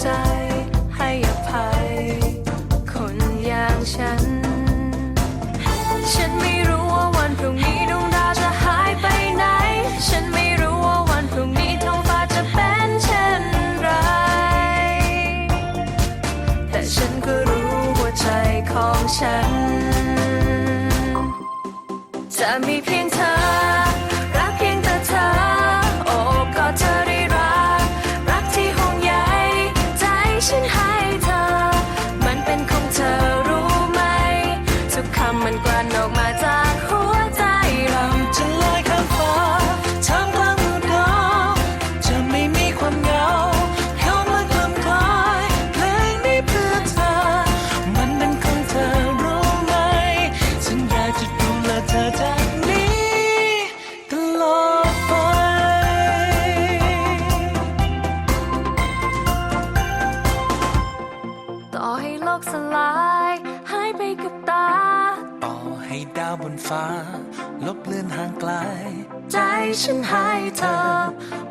ใจห้ภัย คนอย่างฉัน ฉันไม่รู้ว่าวันพรุ่งนี้ดวงดาวจะหายไปไหน ฉันไม่รู้ว่าวันพรุ่งนี้ท้องฟ้าจะเป็นเช่นไร แต่ฉันก็รู้หัวใจของฉัน จะมี สลายหายไปกับตา ต่อให้ดาวบนฟ้า ลบเลือนห่างไกล ใจฉันให้เธอ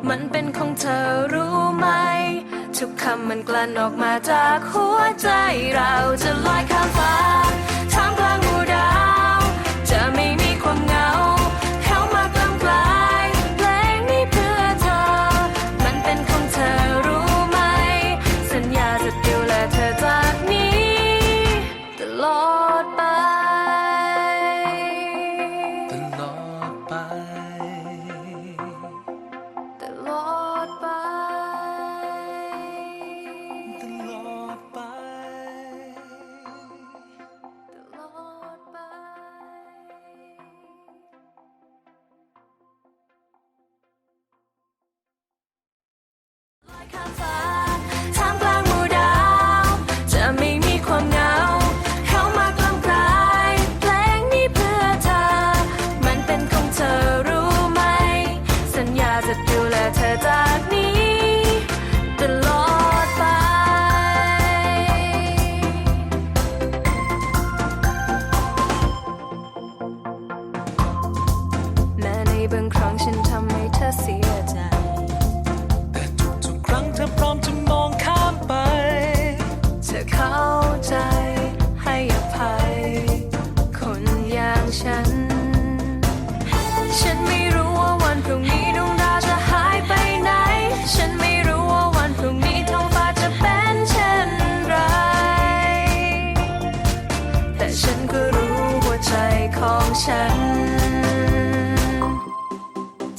มันเป็นของเธอรู้ไหม ทุกคำมันกลั่นออกมาจากหัวใจ ของฉัน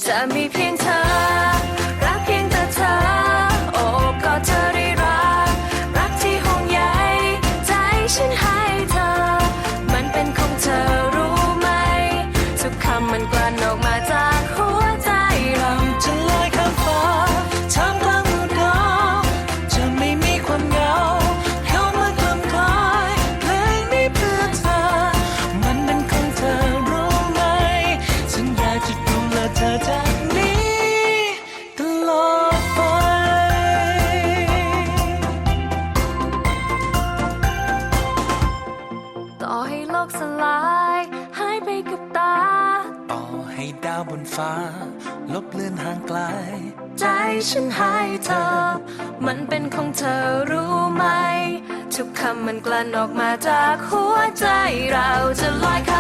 จะมีเพียงเธอ รักเพียงแต่เธออ้ก็เธอได้รัก รักที่ห่วงใยใจฉันให้เธอ มันเป็นของเธอรู้ไหม ทุกคำมันกลั่นออกมาจาก ต่อให้โลกสลายหายไปกับตา ต่อให้ดาวบนฟ้า ลบเลือนห่างไกล ใจฉันให้เธอ มันเป็นของเธอรู้ไหม ทุกคำมันกลั่นออกมาจากหัวใจเราจะลอย